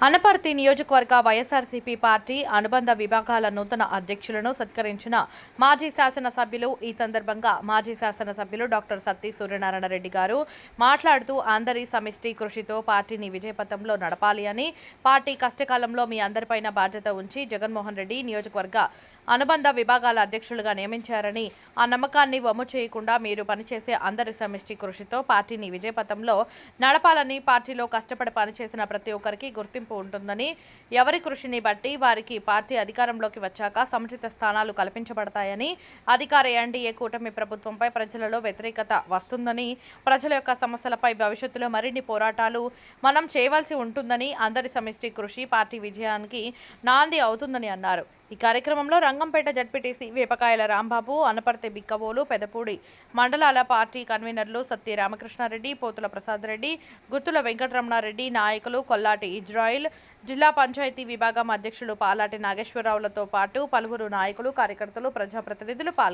అనపర్తి నియోజకవర్గ వైఎస్ఆర్సీపీ పార్టీ అనుబంధ విభాగాల నూతన అధ్యక్షులను సత్కరించిన మాజీ శాసనసభ్యులు ఈ సందర్భంగా మాజీ శాసనసభ్యులు డాక్టర్ సత్తి సూర్యనారాయణ రెడ్డి గారు మాట్లాడుతూ అందరి సమిష్టి కృషితో పార్టీని విజయపథంలో నడపాలి అని పార్టీ కష్టకాలంలో మీ అందరిపైన బాధ్యత ఉంచి జగన్మోహన్ రెడ్డి నియోజకవర్గ అనుబంధ విభాగాల అధ్యక్షులుగా నియమించారని ఆ నమ్మకాన్ని వమ్ము చేయకుండా మీరు పనిచేసే అందరి సమిష్టి కృషితో పార్టీని విజయపథంలో నడపాలని పార్టీలో కష్టపడి పనిచేసిన ప్రతి ఒక్కరికి గుర్తింపు ఉంటుందని ఎవరి కృషిని బట్టి వారికి పార్టీ అధికారంలోకి వచ్చాక సముచిత స్థానాలు కల్పించబడతాయని అధికార ఎన్డీఏ కూటమి ప్రభుత్వంపై ప్రజలలో వ్యతిరేకత వస్తుందని ప్రజల యొక్క సమస్యలపై భవిష్యత్తులో మరిన్ని పోరాటాలు మనం చేయవలసి ఉంటుందని అందరి సమిష్టి కృషి పార్టీ విజయానికి నాంది అవుతుందని అన్నారు. ఈ కార్యక్రమంలో రంగంపేట జడ్పీటీసీ వేపకాయల రాంబాబు అనపర్తి బిక్కవోలు పెదపూడి మండలాల పార్టీ కన్వీనర్లు సత్య రామకృష్ణారెడ్డి పోతుల ప్రసాద్ రెడ్డి గుత్తుల వెంకటరమణారెడ్డి నాయకులు కొల్లాటి ఇజ్రాయిల్ జిల్లా పంచాయతీ విభాగం అధ్యక్షులు పాలాటి నాగేశ్వరరావులతో పాటు పలువురు నాయకులు కార్యకర్తలు ప్రజాప్రతినిధులు పాల్గొన్నారు